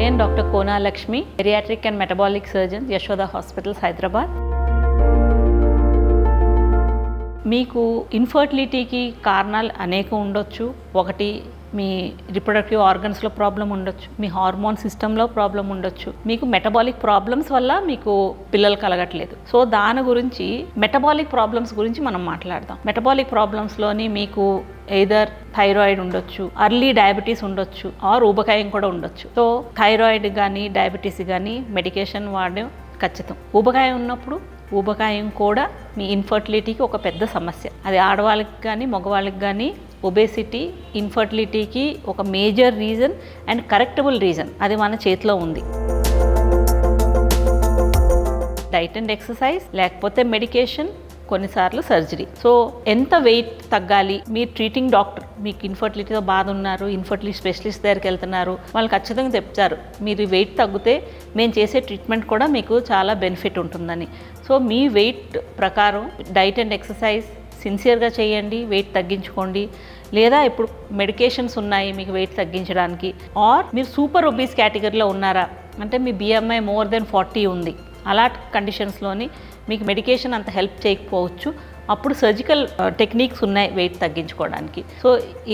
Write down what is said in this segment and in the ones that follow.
నేను doctor Kona Lakshmi bariatric and metabolic surgeon Yashoda hospitals Hyderabad. మీకు ఇన్ఫర్టిలిటీకి కారణాలు అనేక ఉండొచ్చు. ఒకటి మీ రిప్రొడక్టివ్ ఆర్గన్స్లో ప్రాబ్లం ఉండొచ్చు. మీ హార్మోన్ సిస్టంలో ప్రాబ్లం ఉండొచ్చు. మీకు మెటబాలిక్ ప్రాబ్లమ్స్ వల్ల మీకు పిల్లలు కలగట్లేదు. సో దాని గురించి మెటబాలిక్ ప్రాబ్లమ్స్ గురించి మనం మాట్లాడదాం. మెటబాలిక్ ప్రాబ్లమ్స్లోని మీకు ఎయిదర్ థైరాయిడ్ ఉండొచ్చు అర్లీ డయాబెటీస్ ఉండొచ్చు ఆర్ ఊబకాయం కూడా ఉండొచ్చు. సో థైరాయిడ్ కానీ డయాబెటీస్ కానీ మెడికేషన్ వాడడం ఖచ్చితం. ఊబకాయం ఉన్నప్పుడు ఊబకాయం కూడా మీ ఇన్ఫర్టిలిటీకి ఒక పెద్ద సమస్య. అది ఆడవాళ్ళకి కానీ మగవాళ్ళకి కానీ ఒబేసిటీ ఇన్ఫర్టిలిటీకి ఒక major reason and correctable reason. అది మన చేతిలో ఉంది. డైట్ అండ్ ఎక్సర్సైజ్ లేకపోతే మెడికేషన్ కొన్నిసార్లు సర్జరీ. సో ఎంత వెయిట్ తగ్గాలి? మీ ట్రీటింగ్ డాక్టర్ మీకు ఇన్ఫర్టిలిటీతో బాధ ఉన్నారు ఇన్ఫర్టిలిటీ స్పెషలిస్ట్ దగ్గరికి వెళ్తున్నారు వాళ్ళు ఖచ్చితంగా చెప్తారు మీరు వెయిట్ తగ్గితే మేము చేసే ట్రీట్మెంట్ కూడా మీకు చాలా బెనిఫిట్ ఉంటుందని. సో మీ వెయిట్ ప్రకారం డైట్ అండ్ ఎక్సర్సైజ్ సిన్సియర్గా చేయండి వెయిట్ తగ్గించుకోండి. లేదా ఇప్పుడు మెడికేషన్స్ ఉన్నాయి మీకు వెయిట్ తగ్గించడానికి. ఆర్ మీరు సూపర్ ఒబీస్ కేటగిరీలో ఉన్నారా? అంటే మీ బిఎంఐ మోర్ దెన్ ఫార్టీ ఉంది. అలాంటి కండిషన్స్లోని మీకు మెడికేషన్ అంత హెల్ప్ చేయకపోవచ్చు. అప్పుడు సర్జికల్ టెక్నిక్స్ ఉన్నాయి వెయిట్ తగ్గించుకోవడానికి. సో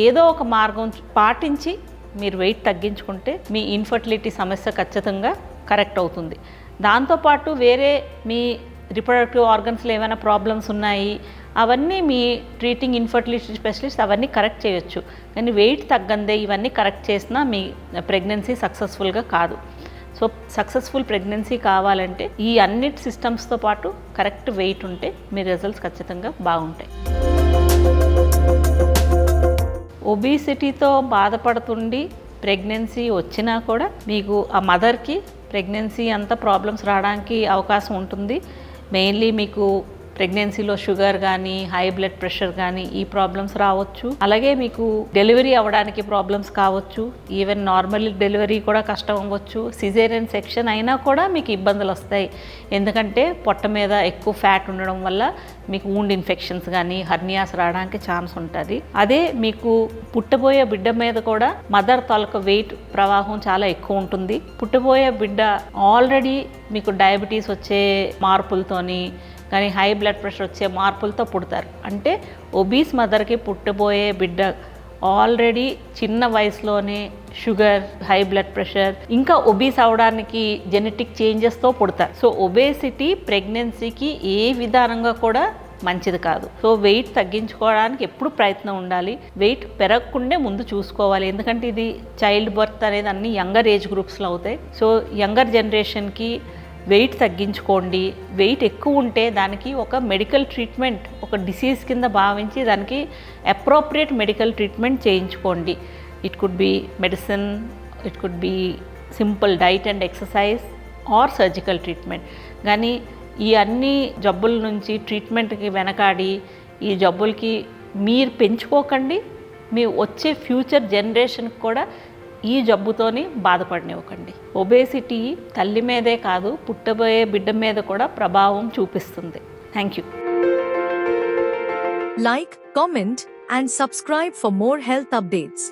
ఏదో ఒక మార్గం పాటించి మీరు వెయిట్ తగ్గించుకుంటే మీ ఇన్ఫర్టిలిటీ సమస్య ఖచ్చితంగా కరెక్ట్ అవుతుంది. దాంతోపాటు వేరే మీ రిప్రొడక్టివ్ ఆర్గన్స్లో ఏమైనా ప్రాబ్లమ్స్ ఉన్నాయి అవన్నీ మీ ట్రీటింగ్ ఇన్ఫర్టిలిటీ స్పెషలిస్ట్ అవన్నీ కరెక్ట్ చేయొచ్చు. కానీ వెయిట్ తగ్గందే ఇవన్నీ కరెక్ట్ చేసినా మీ ప్రెగ్నెన్సీ సక్సెస్ఫుల్గా కాదు. సో సక్సెస్ఫుల్ ప్రెగ్నెన్సీ కావాలంటే ఈ అన్నిటి సిస్టమ్స్తో పాటు కరెక్ట్ వెయిట్ ఉంటే మీ రిజల్ట్స్ ఖచ్చితంగా బాగుంటాయి. ఒబీసిటీతో బాధపడుతుండి ప్రెగ్నెన్సీ వచ్చినా కూడా మీకు ఆ మదర్కి ప్రెగ్నెన్సీ అంతా ప్రాబ్లమ్స్ రావడానికి అవకాశం ఉంటుంది. మెయిన్లీ మీకు ప్రెగ్నెన్సీలో షుగర్ కానీ హై బ్లడ్ ప్రెషర్ కానీ ఈ ప్రాబ్లమ్స్ రావచ్చు. అలాగే మీకు డెలివరీ అవ్వడానికి ప్రాబ్లమ్స్ కావచ్చు. ఈవెన్ నార్మల్ డెలివరీ కూడా కష్టం అవ్వచ్చు. సిజేరియన్ సెక్షన్ అయినా కూడా మీకు ఇబ్బందులు వస్తాయి. ఎందుకంటే పొట్ట మీద ఎక్కువ ఫ్యాట్ ఉండడం వల్ల మీకు ఊండ్ ఇన్ఫెక్షన్స్ కానీ హర్నియాస్ రావడానికి ఛాన్స్ ఉంటుంది. అదే మీకు పుట్టబోయే బిడ్డ మీద కూడా మదర్ తాలూకా వెయిట్ ప్రవాహం చాలా ఎక్కువ ఉంటుంది. పుట్టబోయే బిడ్డ ఆల్రెడీ మీకు డయాబెటీస్ వచ్చే మార్పులతోని కానీ హై బ్లడ్ ప్రెషర్ వచ్చే మార్పులతో పుడతారు. అంటే ఒబీస్ మదర్కి పుట్టబోయే బిడ్డ ఆల్రెడీ చిన్న వయసులోనే షుగర్ హై బ్లడ్ ప్రెషర్ ఇంకా ఒబీస్ అవడానికి జెనెటిక్ చేంజెస్తో పుడతారు. సో ఒబేసిటీ ప్రెగ్నెన్సీకి ఏ విధానంగా కూడా మంచిది కాదు. సో వెయిట్ తగ్గించుకోవడానికి ఎప్పుడు ప్రయత్నం ఉండాలి. వెయిట్ పెరగకుండే ముందు చూసుకోవాలి. ఎందుకంటే ఇది చైల్డ్ బర్త్ అనేది అన్ని యంగర్ ఏజ్ గ్రూప్స్లో అవుతాయి. సో యంగర్ జనరేషన్కి వెయిట్ తగ్గించుకోండి. వెయిట్ ఎక్కువ ఉంటే దానికి ఒక మెడికల్ ట్రీట్మెంట్ ఒక డిసీజ్ కింద భావించి దానికి అప్రోప్రియేట్ మెడికల్ ట్రీట్మెంట్ చేయించుకోండి. It could be medicine it could be simple diet and exercise or surgical treatment. కానీ ఈ అన్ని జబ్బుల నుంచి ట్రీట్మెంట్కి వెనకాడి ఈ జబ్బులకి మీరు పెంచుకోకండి. మీ వచ్చే ఫ్యూచర్ జనరేషన్కి కూడా ఈ జబ్బుతోని బాధపడనివ్వకండి. ఒబేసిటీ తల్లి మీదే కాదు పుట్టబోయే బిడ్డ మీద కూడా ప్రభావం చూపిస్తుంది. Thank you like comment and subscribe for more health updates